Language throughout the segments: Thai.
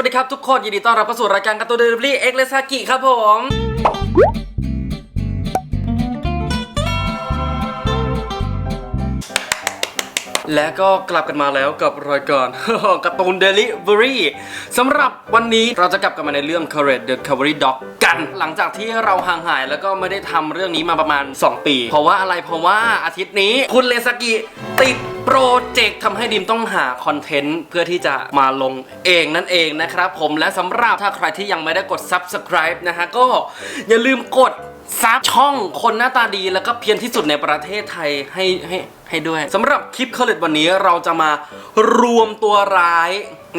วัสดีครับทุกคนยินดีต้อนรับเข้าสู่รายการการ์ตูนเดลิเวอรี่เอ็กเลซากิครับผม และก็กลับกันมาแล้วกับรายการการ์ตูนเดลิเวอรี่สำหรับวันนี้เราจะกลับกันมาในเรื่อง Courage the Cavalry Dog กัน หลังจากที่เราห่างหายแล้วก็ไม่ได้ทำเรื่องนี้มาประมาณ 2 ปี เพราะว่าอะไรเพราะว่าอาทิตย์นี้คุณเลซากิติดโปรเจกต์ทำให้ดิมต้องหาคอนเทนต์เพื่อที่จะมาลงเองนั่นเองนะครับผมและสำหรับถ้าใครที่ยังไม่ได้กด Subscribe นะฮะก็อย่าลืมกด ซับช่องคนหน้าตาดีแล้วก็เพียรที่สุดในประเทศไทยให้ให้ให้ด้วยสำหรับคลิปเคอร์เลตวันนี้เราจะมารวมตัวร้าย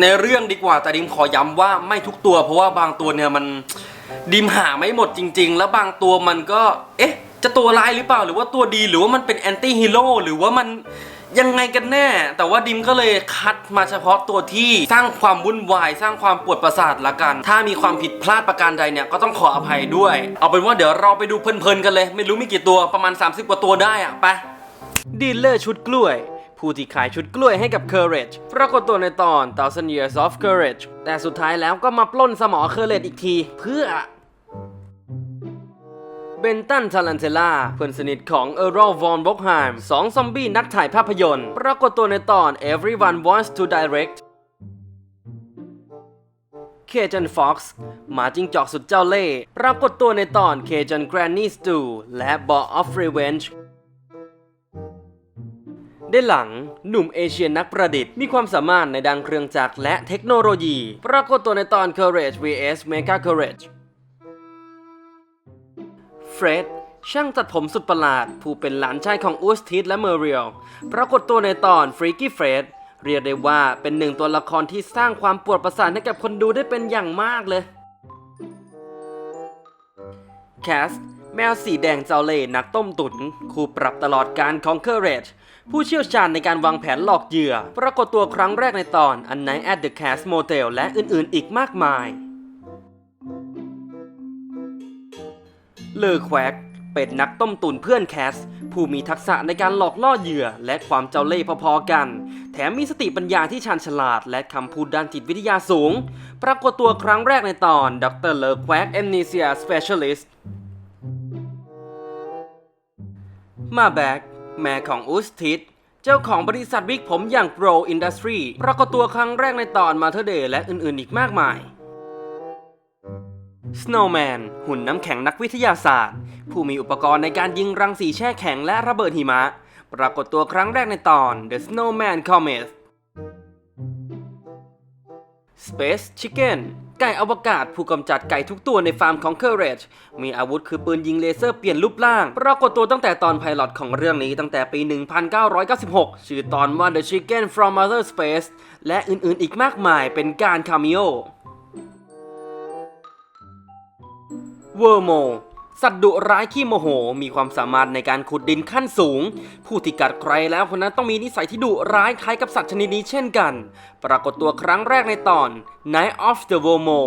ในเรื่องดีกว่าแต่ดิมขอย้ำว่าไม่ทุกตัว เพราะว่าบางตัวเนี่ยมันดิมหาไม่หมดจริง ๆ แล้วบางตัวมันก็ เอ๊ะ จะตัวร้ายหรือเปล่า หรือว่าตัวดีหรือว่ามันเป็นแอนตี้ฮีโร่หรือว่ามัน ยังไงกันแน่ แต่ว่าดิมก็เลยคัดมาเฉพาะตัวที่สร้างความวุ่นวาย สร้างความปวดประสาทละกัน ถ้ามีความผิดพลาดประการใดเนี่ยก็ต้องขออภัยด้วย เอาเป็นว่าเดี๋ยวเราไปดูเพลินๆกันเลย ไม่รู้มีกี่ตัวประมาณ 30 กว่าตัวได้อะไปดีลเลอร์ชุดกล้วย ผู้ที่ขายชุดกล้วยให้กับ Courage ปรากฏตัวในตอน Thousand Years of Courage แต่สุดท้ายแล้วก็มาปล้นสมอ Courage อีกที เพื่อ เบนตันทารันเทล่าเพื่อนสนิทของเออร์รอลวอนบ็อกไฮม์สองซอมบี้นักถ่ายภาพยนตร์ ปรากฏตัวในตอน Everyone Wants to Direct เคจันฟ็อกซ์หมาจิ้งจอกสุดเจ้าเล่ห์ปรากฏตัวในตอนเคจันแกรนนี่สตูและ Ball of Revenge ได้หลังหนุ่มเอเชียนักประดิษฐ์มีความสามารถในด้านเครื่องจักรและเทคโนโลยี ปรากฏตัวในตอน Courage vs Mega Courage ฟรดช่างตัดผมสุดประหลาด ผู้เป็นหลานชายของอูสทิสและเมอริเอลปรากฏตัวในตอนฟรีกี้เฟรดเรียกได้ว่าเป็นหนึ่งตัวละครที่สร้างความปวดประสาทให้กับคนดูได้เป็นอย่างมากเลยแคสแมวสีแดงเจ้าเล่นักต้มตุน คู่ปรับตลอดการของเคอร์เรจผู้เชี่ยวชาญในการวางแผนหลอกเหยื่อ ปรากฏตัวครั้งแรกในตอน A Night at the Cast Motel และอื่นๆ อีกมากมาย เลอแควกเป็นนักต้มตุนเพื่อนแคส ผู้มีทักษะในการหลอกล่อเหยื่อ และความเจ้าเล่ห์พอๆกัน แถมมีสติปัญญาที่ชาญฉลาด และคำพูดด้านจิตวิทยาสูง ปรากฏตัวครั้งแรกในตอนดรเลอแควก Amnesia Specialist มาแบกแม่ของอุสติสเจ้าของบริษัทวิกผมอย่าง Pro Industry ปรากฏตัวครั้งแรกในตอน Mother Day และอื่นๆ อีกมากมาย Snowman หุ่นน้ำแข็งนักวิทยาศาสตร์ ผู้มีอุปกรณ์ในการยิงรังสีแช่แข็งและระเบิดหิมะ ปรากฏตัวครั้งแรกในตอน The Snowman Comet Space Chicken ไก่อวกาศผู้กำจัดไก่ทุกตัวในฟาร์มของ Courage มีอาวุธคือปืนยิงเลเซอร์เปลี่ยนรูปร่าง ปรากฏตัวตั้งแต่ตอนไพลอตของเรื่องนี้ตั้งแต่ปี 1996 ชื่อตอนว่า The Chicken from Outer Space และอื่นๆอีกมากมายเป็นการคาเมโอ เวอร์โม สัตว์ดุร้ายขี้โมโห มีความสามารถในการขุดดินขั้นสูง ผู้ที่กัดใครแล้วคนนั้นต้องมีนิสัยที่ดุร้ายคล้ายกับสัตว์ชนิดนี้เช่นกัน ปรากฏตัวครั้งแรกในตอน Night of the w o r m o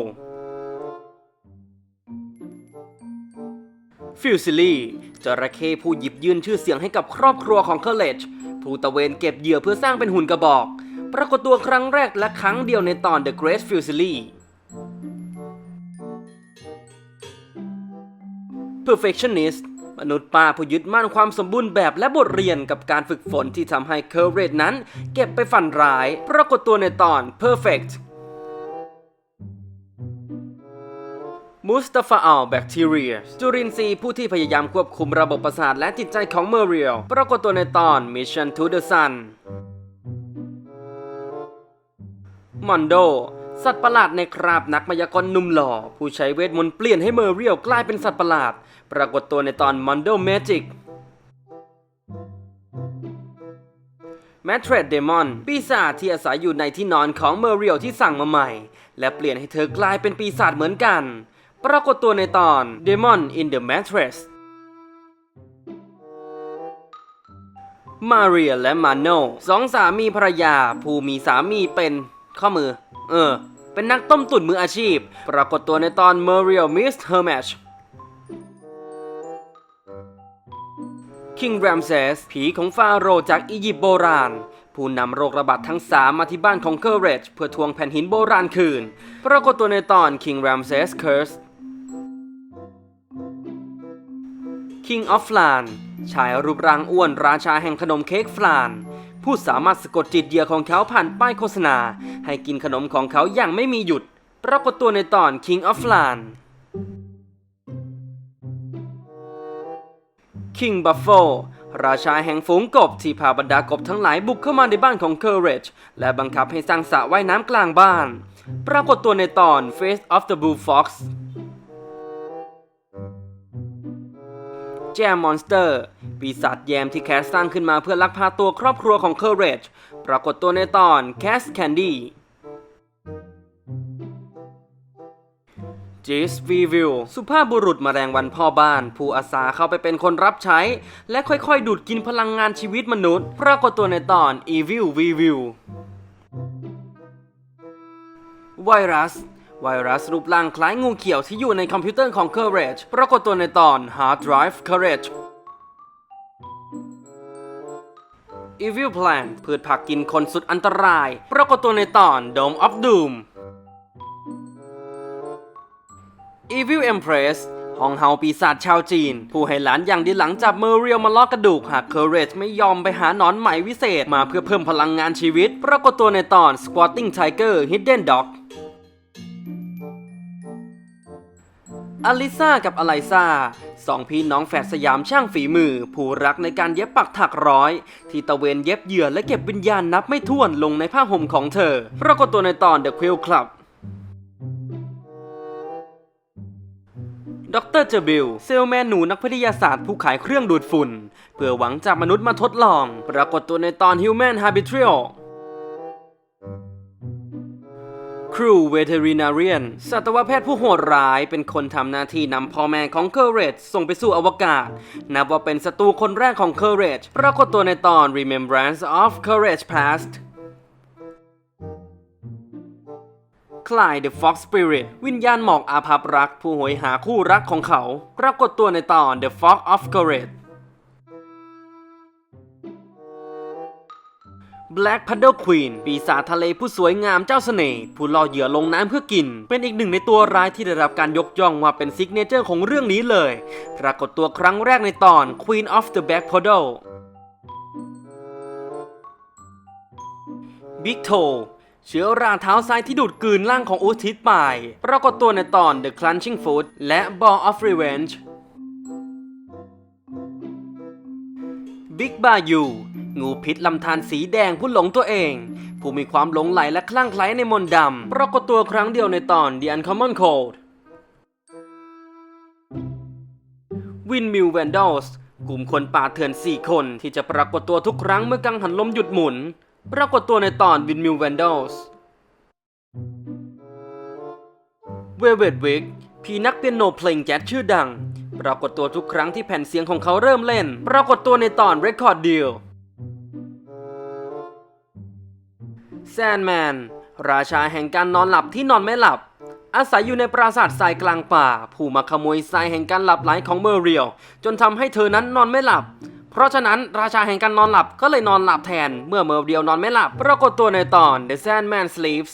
ฟิลซิลี่จระเข้ผู้หยิบยื่นชื่อเสียงให้กับครอบครัวของเคอร์เลจผู้ตะเวนเก็บเหยื่อเพื่อสร้างเป็นหุ่นกระบอก ปรากฏตัวครั้งแรกและครั้งเดียวในตอน The Great Fusily perfectionist มนุษย์ป้าผู้ยึดมั่นความสมบูรณ์แบบและบทเรียนกับการฝึกฝนที่ทำให้เคอร์เรตนั้น เก็บไปฝันร้าย ปรากฏตัวในตอน perfect มุสตาฟาอัลแบคทีเรียจุรินทรีย์ผู้ที่พยายามควบคุมระบบประสาทและจิตใจของเมอริเอลปรากฏตัวในตอน Mission to the Sun มอนโด สัตว์ประหลาดในคราบนักมายากลหนุ่มหล่อ ผู้ใช้เวทมนต์เปลี่ยนให้เมอร์เรียลกลายเป็นสัตว์ประหลาด ปรากฏตัวในตอนมอนโดเมจิกแมทเทรดเดมอนปีศาจที่อาศัยอยู่ในที่นอนของเมอร์เรียลที่สั่งมาใหม่ และเปลี่ยนให้เธอกลายเป็นปีศาจเหมือนกัน ปรากฏตัวในตอน Demon in the Mattress มาเรียและมาโนสองสามีภรรยา ผู้มีสามีเป็นข้อมือ เออ เป็นนักต้มตุ๋นมืออาชีพ ปรากฏตัวในตอน m u r i e l Miss Hermatch King Ramses ผีของฟาโรห์จากอียิปต์โบราณ ผู้นำโรคระบาดทั้ง 3 มาที่บ้านของเคอร์เรจเพื่อทวงแผ่นหินโบราณคืน ปรากฏตัวในตอน King Ramses Curse King of Flan ชายรูปร่างอ้วนราชาแห่งขนมเค้กฟลาน ผู้สามารถสะกดจิตเหยื่อของเขาผ่านป้ายโฆษณา ให้กินขนมของเขาอย่างไม่มีหยุด ปรากฏตัวในตอน King of Flan King Buffalo ราชาแห่งฝูงกบที่พาบรรดากบทั้งหลายบุกเข้ามาในบ้านของ Courage และบังคับให้สร้างสระว่ายน้ำกลางบ้าน ปรากฏตัวในตอน Face of the Blue Fox แจมมอนสเตอร์ปีศาจแยมที่แคสสร้างขึ้นมาเพื่อลักพาตัวครอบครัวของ Courage ปรากฏตัวในตอน Cast Candy จีสวีวิลสุภาพบุรุษมแมลงวันพ่อบ้าน ผู้อาสาเข้าไปเป็นคนรับใช้ และค่อยๆ ดูดกินพลังงานชีวิตมนุษย์ ปรากฏตัวในตอน Evil v i v i l ไวรัส ไวรัสรูปร่างคล้ายงูเขียวที่อยู่ในคอมพิวเตอร์ของ Courage ปรากฏตัวในตอน Hard Drive Courage Evil Plant พืชผักกินคนสุดอันตราย ปรากฏตัวในตอน Dome of Doom Evil Empress ห้องเฮาปีศาจชาวจีน ผู้ให้หลานอย่างดีหลังจับเมอร์เรียลมาลอกกระดูก หากเคอร์เรจไม่ยอมไปหาหนอนไหมวิเศษ มาเพื่อเพิ่มพลังงานชีวิต ปรากฏตัวในตอน Squatting Tiger Hidden Dog อลิซากับอไลซาสองพี่น้องแฝดสยามช่างฝีมือ ผู้รักในการเย็บปักถักร้อย ที่ตะเวนเย็บเหยื่อและเก็บวิญญาณนับไม่ถ้วนลงในผ้าห่มของเธอ ปรากฏตัวในตอน The Quill Club ดรเจอบิลเซลแมนหนูนักวิทยาศาสตร์ผู้ขายเครื่องดูดฝุ่น เพื่อหวังจากมนุษย์มาทดลอง ปรากฏตัวในตอน Human Habitrial ครูเวเทรินาเรียนสัตวแพทย์ผู้โหดร้ายเป็นคนทำหน้าที่นำพ่อแม่ของเคอร์เรจส่งไปสู่อวกาศ นับว่าเป็นศัตรูคนแรกของเคอร์เรจปรากฏตัวในตอน Remembrance of Courage Past คลาย The Fox Spirit วิญญาณหมอกอาภัพรัก ผู้โหยหาคู่รักของเขา ปรากฏตัวในตอน The Fox of Courage Black Paddle Queen ปีศาจทะเลผู้สวยงามเจ้าเสน่ห์ผู้ล่อเหยื่อลงน้ำเพื่อกิน เป็นอีกหนึ่งในตัวร้ายที่ได้รับการยกย่องว่าเป็นซิกเนเจอร์ของเรื่องนี้เลย ปรากฏตัวครั้งแรกในตอน Queen of the Black Paddle Big Toe เชื้อราเท้าซ้ายที่ดูดกลืนร่างของอุทิศไป ปรากฏตัวในตอน The Crunching Food และ Ball of Revenge Big Bayou งูพิษลำธารสีแดงผู้หลงตัวเอง ผู้มีความหลงไหลและคลั่งไคล้ในมนต์ดำปรากฏตัวครั้งเดียวในตอน The Uncommon Cold Windmill Vandals กลุ่มคนป่าเถื่อน 4 คนที่จะปรากฏตัวทุกครั้งเมื่อกังหันลมหยุดหมุน ปรากฏตัวในตอน Windmill Vandals Velvet Wig พีนักเปียโนเพลงแจ๊สชื่อดัง ปรากฏตัวทุกครั้งที่แผ่นเสียงของเขาเริ่มเล่น ปรากฏตัวในตอน Record Deal Sandman ราชาแห่งการนอนหลับที่นอนไม่หลับ อาศัยอยู่ในปราสาททรายกลางป่า ผู้มาขโมยทรายแห่งการหลับไหลของเมอร์เรียลจนทำให้เธอนั้นนอนไม่หลับ เพราะฉะนั้นราชาแห่งการนอนหลับก็เลยนอนหลับแทน เมื่อเมอร์เรียลนอนไม่หลับ ปรากฏตัวในตอน The Sandman Sleeps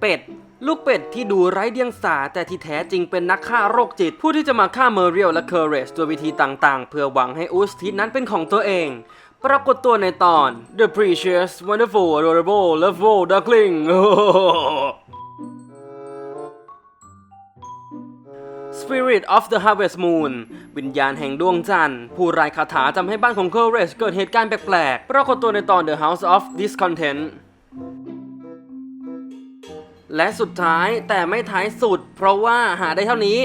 เป็ดลูกเป็ดที่ดูไร้เดียงสาแต่ที่แท้จริงเป็นนักฆ่าโรคจิต ผู้ที่จะมาฆ่าเมอร์เรียลและเคอร์เรจด้วยวิธีต่างๆ เพื่อหวังให้อูสทิสนั้นเป็นของตัวเอง ปรากฏตัวในตอน The Precious Wonderful Adorable Lovable Duckling Spirit of the Harvest Moon วิญญาณแห่งดวงจันทร์ ผู้รายคาถาทำให้บ้านของเคอร์เรจเกิดเหตุการณ์แปลกๆ ปรากฏตัวในตอน The House of Discontent และสุดท้ายแต่ไม่ท้ายสุด เพราะว่าหาได้เท่านี้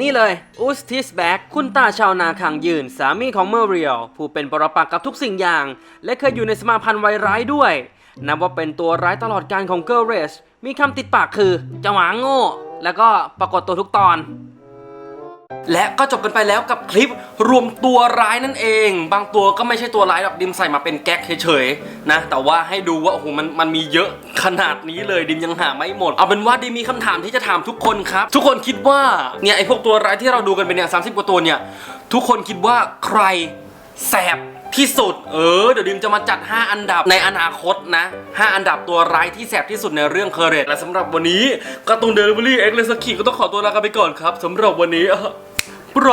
นี่เลยอุสติสแบกคุณตาชาวนาคางยืน สามีของเมอร์เรียลผู้เป็นปรปักษ์กับทุกสิ่งอย่าง และเคยอยู่ในสมาพันธ์ไวร้ายด้วย นับว่าเป็นตัวร้ายตลอดการของเกิร์ลเรสมีคำติดปากคือจะหวางโง่ แล้วก็ปรากฏตัวทุกตอน และก็จบกันไปแล้วกับคลิปรวมตัวร้ายนั่นเอง บางตัวก็ไม่ใช่ตัวร้ายหรอกดิมใส่มาเป็นแก๊กเฉยๆนะแต่ว่าให้ดูว่าโอ้โหมันมันมีเยอะขนาดนี้เลยดิมยังหาไม่หมด เอาเป็นว่าดิมมีคำถามที่จะถามทุกคนครับ ทุกคนคิดว่าเนี่ยไอพวกตัวร้ายที่เราดูกันเป็นเนี่ยสามสิบกว่าตัวเนี่ยทุกคนคิดว่าใครแสบที่สุด เออ เดี๋ยวดิมจะมาจัด 5 อันดับในอนาคตนะ 5 อันดับตัวร้ายที่แสบที่สุดในเรื่องเคอร์เรตและสำหรับวันนี้กร์ตูนเดลิเวอรี่เอ็กเลสกิก็ต้องขอตัวลากันไปก่อนครับสำหรับวันนี้ ไร